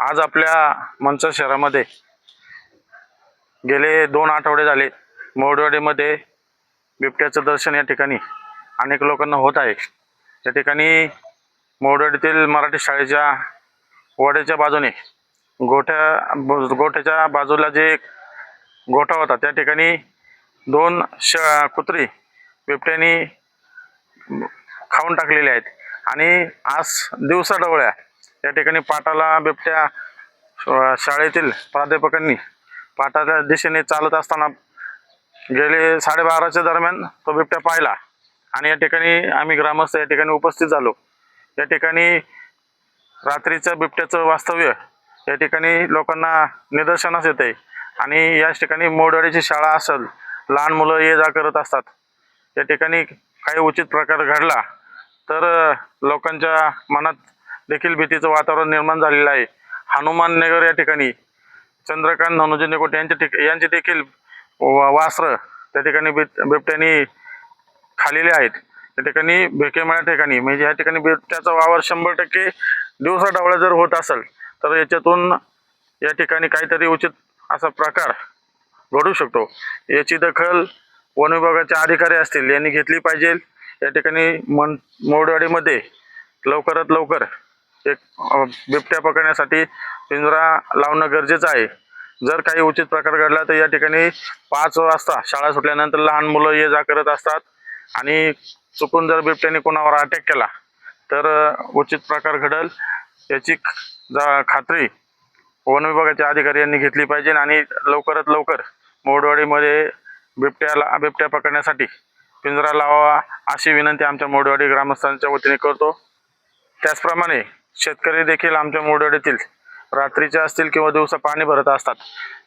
आज आपल्या मंचर शहरामध्ये गेले दोन आठवडे झाले. मोडवाडीमध्ये बिबट्याचं दर्शन या ठिकाणी अनेक लोकांना होत आहे. त्या ठिकाणी मोडवाडीतील मराठी शाळेच्या वड्याच्या बाजूने गोठ्या गोठ्याच्या बाजूला जे एक गोठा होता त्या ठिकाणी दोन श कुत्री बिबट्यानी खाऊन टाकलेले आहेत. आणि आज दिवसा डवळ्या या ठिकाणी पाटाला बिबट्या शाळेतील प्राध्यापकांनी पाटाच्या दिशेने चालत असताना गेले साडेबाराच्या दरम्यान तो बिबट्या पाहिला. आणि या ठिकाणी आम्ही ग्रामस्थ या ठिकाणी उपस्थित झालो. या ठिकाणी रात्रीचं बिबट्याचं वास्तव्य या ठिकाणी लोकांना निदर्शनास येते. आणि याच ठिकाणी मोडवाडीची शाळा असेल लहान मुलं ये जा करत असतात. या ठिकाणी काही उचित प्रकार घडला तर लोकांच्या मनात देखील भीतीचं वातावरण निर्माण झालेलं आहे. हनुमान नगर या ठिकाणी चंद्रकांत धनुजी निकोट यांचे ठिक यांचे देखील वा- वासरं त्या ठिकाणी बिब बिबट्यानी खालेले आहेत. त्या ठिकाणी भेकेमाळ्या ठिकाणी म्हणजे या ठिकाणी बिबट्याचा वावर शंभर टक्के दिवसा डावळा जर होत असेल तर याच्यातून या ठिकाणी काहीतरी उचित असा प्रकार घडू शकतो. याची दखल वन विभागाचे अधिकारी असतील यांनी घेतली पाहिजे. या ठिकाणी मन मोडवाडीमध्ये लवकरात लवकर एक बिबट्या पकडण्यासाठी पिंजरा लावणं गरजेचं आहे. जर काही उचित प्रकार घडला तर या ठिकाणी पाच वाजता शाळा सुटल्यानंतर लहान मुलं ये जा करत असतात. आणि चुकून जर बिबट्याने कोणावर अटॅक केला तर उचित प्रकार घडल याची जा खात्री वन विभागाच्या अधिकारी यांनी घेतली पाहिजे. आणि लवकरात लवकर मोडवाडीमध्ये बिबट्याला बिबट्या पकडण्यासाठी पिंजरा लावावा अशी विनंती आमच्या मोडवाडी ग्रामस्थांच्या वतीने करतो. त्याचप्रमाणे शेतकरी देखील आमच्या मोडवाडीतील रात्रीचे असतील किंवा दिवसा पाणी भरत असतात.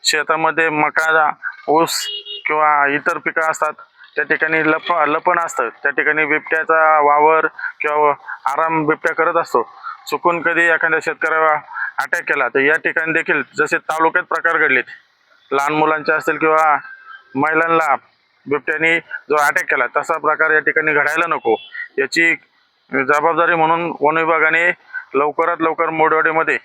शेतामध्ये मका ऊस किंवा इतर पिकं असतात त्या ठिकाणी लप लपण असतं. त्या ठिकाणी बिबट्याचा वावर किंवा आराम बिबट्या करत असतो. चुकून कधी एखाद्या शेतकऱ्याला अटॅक केला तर या ठिकाणी देखील जसे तालुक्यात प्रकार घडलेत लहान मुलांचे असतील किंवा महिलांना बिबट्याने जो अटॅक केला तसा प्रकार या ठिकाणी घडायला नको. याची जबाबदारी म्हणून वन विभागाने लवकरात लवकर मोडवाडीमध्ये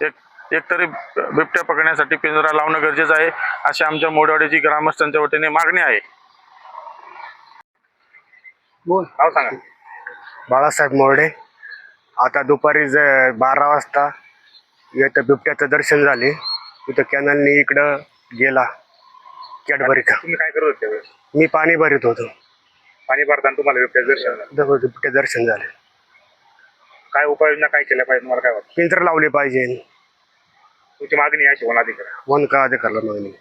एक एकतरी बिबट्या पकडण्यासाठी पिंजरा लावणं गरजेचं आहे. अशी आमच्या मोडवाडीची ग्रामस्थांच्या वतीने मागणी आहे. बोल. नाव सांगा. बाळासाहेब मोरडे. आता दुपारी ज बारा वाजता इथं बिबट्याचं दर्शन झाले. तिथं कॅनलनी इकडं गेला. कॅडबरी का तुम्ही काय करत होते त्यावेळेस? मी पाणी भरीत होतो. पाणी भरताना तुम्हाला बिबट्या दर्शन झालं. बिबट्या दर्शन झाले. काय उपाययोजना काय केल्या पाहिजे? तुम्हाला काय वाटतं? पिंजर लावले पाहिजे. तुमची मागणी आहे अशी वन अधिकारी वन का अधिकारला मागणी.